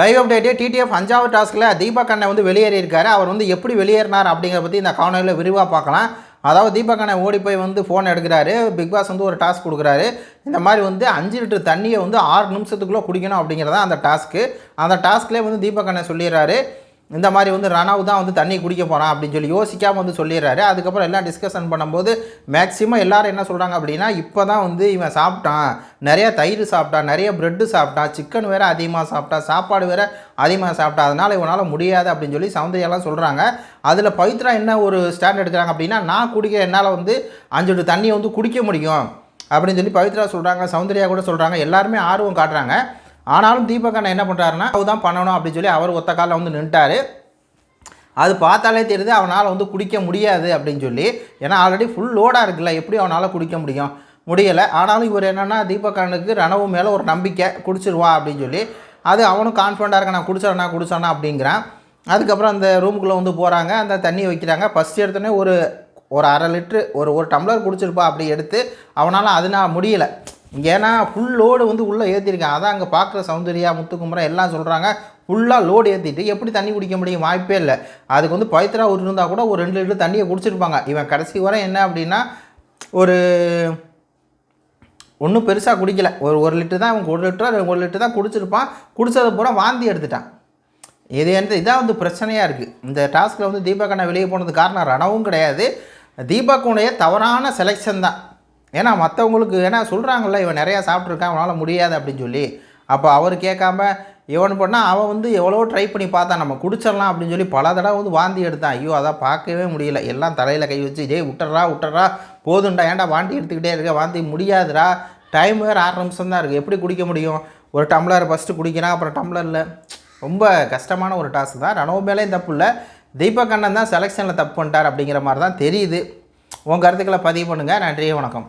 Live update TTF அஞ்சாவது டாஸ்கில் தீபக் அண்ணன் வந்து வெளியேறியிருக்காரு அவர் வந்து எப்படி வெளியேறினார் அப்படிங்கிறத பற்றி இந்த காணொலியில் விரிவாக பார்க்கலாம். அதாவது தீபக் அண்ணன் ஓடி போய் வந்து ஃபோன் எடுக்கிறாரு. பிக் பாஸ் வந்து ஒரு டாஸ்க் கொடுக்குறாரு. இந்த மாதிரி வந்து அஞ்சு லிட்டர் தண்ணியை வந்து ஆறு நிமிஷத்துக்குள்ளே குடிக்கணும் அப்படிங்கிறதான் அந்த டாஸ்க்கு அந்த டாஸ்க்லேயே வந்து தீபக் அண்ணன் சொல்லிடுறாரு. இந்த மாதிரி வந்து ரணவு தான் வந்து தண்ணி குடிக்க போகிறான் அப்படின்னு சொல்லி யோசிக்காமல் வந்து சொல்லிடுறாரு. அதுக்கப்புறம் எல்லாம் டிஸ்கஷன் பண்ணும்போது மேக்ஸிமம் எல்லோரும் என்ன சொல்கிறாங்க அப்படின்னா இப்போ தான் வந்து இவன் சாப்பிட்டான். நிறைய தயிர் சாப்பிட்டான் நிறைய ப்ரெட்டு சாப்பிட்டான் சிக்கன் வேறு அதிகமாக சாப்பிட்டான் சாப்பாடு வேறு அதிகமாக சாப்பிட்டா அதனால் இவனால் முடியாது அப்படின்னு சொல்லி சௌந்தர்யாலாம் சொல்கிறாங்க அதில் பவித்ரா என்ன ஒரு ஸ்டாண்ட் எடுக்கிறாங்க அப்படின்னா நான் குடிக்க என்னால் வந்து அஞ்சு லிட்டர் தண்ணியை வந்து குடிக்க முடியும் அப்படின்னு சொல்லி பவித்ரா சொல்கிறாங்க சௌந்தர்யா கூட சொல்கிறாங்க எல்லாருமே ஆர்வம் காட்டுறாங்க. ஆனாலும் தீபக் அண்ணன் என்ன பண்ணுறாருன்னா அவர் தான் பண்ணணும் அப்படின்னு சொல்லி அவர் ஒத்த காலில் வந்து நின்ட்டார் அது பார்த்தாலே தெரியுது அவனால் வந்து குடிக்க முடியாது அப்படின்னு சொல்லி. ஏன்னா ஆல்ரெடி ஃபுல் லோடாக இருக்குல்ல எப்படி அவனால் குடிக்க முடியும்? முடியலை. ஆனாலும் இவர் என்னென்னா தீபக் அண்ணனுக்கு ரணவு மேலே ஒரு நம்பிக்கை குடிச்சிருவான் அப்படின்னு சொல்லி. அது அவனும் கான்ஃபிடண்ட்டாக இருக்க நான் குடிச்சானா குடிச்சானா அப்படிங்கிறான். அதுக்கப்புறம் அந்த ரூமுக்குள்ளே வந்து போகிறாங்க அந்த தண்ணி வைக்கிறாங்க. ஃபஸ்ட் எடுத்தோடனே ஒரு ஒரு அரை லிட்ரு ஒரு ஒரு டம்ளர் குடிச்சிருப்பா அப்படி எடுத்து அவனால் அதனால் முடியலை. ஏன்னா ஃபுல் லோடு வந்து உள்ளே ஏற்றிருக்கேன் அதான் அங்கே பார்க்குற சௌந்தர்யா முத்துக்குமரன் எல்லாம் சொல்கிறாங்க ஃபுல்லாக லோடு ஏற்றிட்டு எப்படி தண்ணி குடிக்க முடியும்? வாய்ப்பே இல்லை. அதுக்கு வந்து பவித்ரா ஒரு இருந்தால் கூட ஒரு ரெண்டு லிட்டர் தண்ணியை குடிச்சிருப்பாங்க. இவன் கடைசி வரை என்ன அப்படின்னா ஒரு ஒன்றும் பெருசாக குடிக்கல. ஒரு ஒரு லிட்டர் தான் அவன் ஒரு லிட்டர் ஒரு லிட்டர் தான் குடிச்சிருப்பான். குடிச்சதை பூரா வாந்தி எடுத்துட்டான். இது என்ன இதான் வந்து பிரச்சனையாக இருக்குது இந்த டாஸ்கில் வந்து தீபக் அண்ணா வெளியே போனது காரணம் ரணவும் கிடையாது. தீபக்குடைய தவறான செலெக்ஷன் தான். ஏன்னா மற்றவங்களுக்கு ஏன்னா சொல்கிறாங்கல்ல இவன் நிறையா சாப்பிட்ருக்கான் அவனால் முடியாது அப்படின்னு சொல்லி. அப்போ அவர் கேட்காம இவன் பண்ணால் அவன் வந்து எவ்வளோ ட்ரை பண்ணி பார்த்தான். நம்ம குடிச்சிடலாம் அப்படின்னு சொல்லி பல தடவை வந்து வாந்தி எடுத்தான். ஐயோ அதான் பார்க்கவே முடியல. எல்லாம் தலையில் கை வச்சு இதே விட்டுறா விட்டுறா போதுண்டா ஏன்டா வாந்தி எடுத்துக்கிட்டே இருக்க? வாந்தி முடியாதுடா. டைம் வேறு ஆறு நிமிஷம் தான் இருக்குது எப்படி குடிக்க முடியும்? ஒரு டம்ளர் ஃபஸ்ட்டு குடிக்கிறான் அப்புறம் டம்ளரில் ரொம்ப கஷ்டமான ஒரு டாஸ்க் தான். ரணவு மேலேயும் தப்பு இல்லை. தீபக் அண்ணன் தான் செலெக்ஷனில் தப்பு பண்ணிட்டார் அப்படிங்கிற மாதிரி தான் தெரியுது. உங்கள் கருத்துக்களை பதிவு பண்ணுங்கள் நன்றி வணக்கம்.